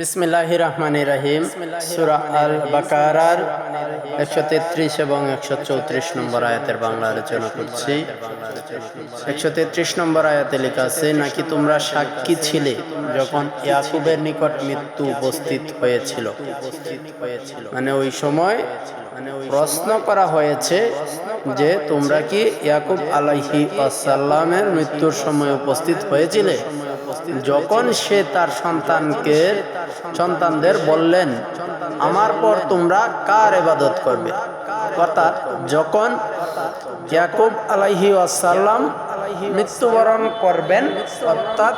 বিসমিল্লাহ রহমান রাহিম সুরা আল বাকারার একশো তেত্রিশ এবং একশো চৌত্রিশ নম্বর আয়াতের বাংলা আলোচনা করছি। একশো তেত্রিশ নম্বর আয়াতে লেখা আছে, নাকি তোমরা সাক্ষী ছিলে যখন ইয়াকুবের নিকট মৃত্যু উপস্থিত হয়েছিল? মানে ওই সময় প্রশ্ন করা হয়েছে যে, তোমরা কি ইয়াকুব আলাইহি আসাল্লামের মৃত্যুর সময় উপস্থিত হয়েছিলে? যখন সে তার সন্তানকে সন্তানদের বললেন, আমার পর তোমরা কার এবাদত করবে? অর্থাৎ যখন ইয়াকুব আলাইহি আসাল্লাম মৃত্যুবরণ করবেন, অর্থাৎ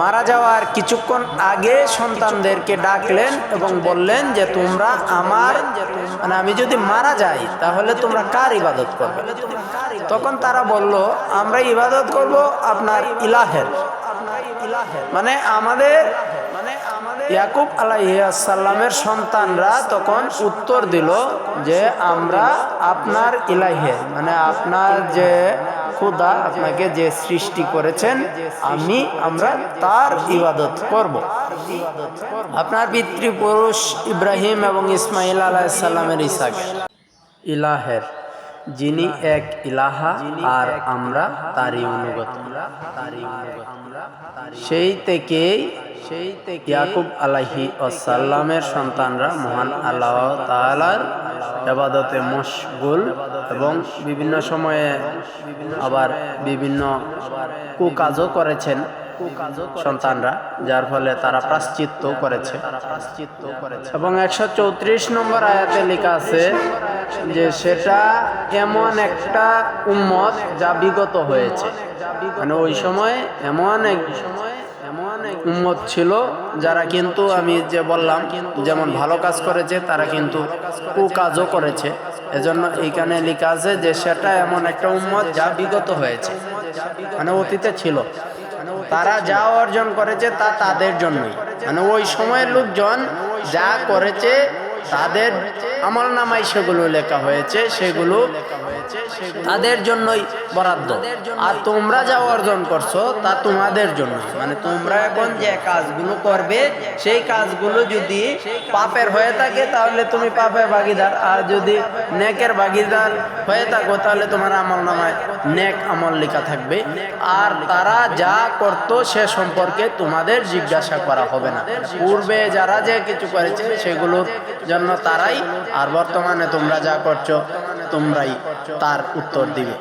মারা যাওয়ার কিছুক্ষণ আগে সন্তানদেরকে ডাকলেন এবং বললেন যে, তোমরা আমার মানে আমি যদি মারা যাই, তাহলে তোমরা কার ইবাদত করবে? তখন তারা বলল, আমরা ইবাদত করব আপনার ইলাহের। মানে আমাদের মানে ইয়াকুব আলাইসাল্লামের সন্তানরা তখন উত্তর দিল যে, আমরা আপনার ইলাহে। মানে আপনার যে খুদা আপনাকে যে সৃষ্টি করেছেন, আমি, আমরা তার ইবাদত করব। আপনার পিতৃপুরুষ ইব্রাহিম এবং ইসমাইল আলাইসাল্লামের ইসাকে। ইলাহের, যিনি এক ইলাহা, আর আমরা তারই অনুগত। সেই থেকেই সেই থেকে ইয়াকুব আলাহি ওসাল্লামের সন্তানরা মহান আল্লাহ তালার আবাদতে মশগুল এবং বিভিন্ন সময়ে আবার বিভিন্ন কুকাজও করেছেন সন্তানরা, যার ফলে তারা প্রাশ্চিত্য করেছে। এবং একশো চৌত্রিশ নম্বর আয়াতে লেখা আছে যে সেটা এমন একটা উম্মত যা বিগত হয়েছে। মানে ওই সময় এমন এক সময় উম্মত ছিল, যারা কিন্তু আমি যে বললাম, যেমন ভালো কাজ করেছে, তারা কিন্তু কুকাজও করেছে। এজন্য এইখানে লেখা আছে যে সেটা এমন একটা উম্মত যা বিগত হয়েছে মানে অতীতে ছিল। তারা যা অর্জন করেছে তা তাদের জন্যই। মানে ওই সময়ের লোকজন যা করেছে, তাদের আমল নামাই সেগুলো লেখা হয়েছে, সেগুলো তাদের জন্যই বরাদ্দ। আর তোমরা যা অর্জন করছ তা তোমাদের জন্য। মানে তোমরা এখন যে কাজগুলো করবে, সেই কাজগুলো যদি পাপের হয়ে থাকে, তাহলে তুমি পাপের ভাগিদার। আর যদি নেকের ভাগিদার হয়ে থাকো, তাহলে তোমার আমল নামায় নেক আমল লেখা থাকবে। আর তারা যা করতো, সে সম্পর্কে তোমাদের জিজ্ঞাসা করা হবে না। পূর্বে যারা যে কিছু করেছে, সেগুলোর জন্য তারাই আর বর্তমানে তোমরা যা করছ তোমরাই তার উত্তর দিবে।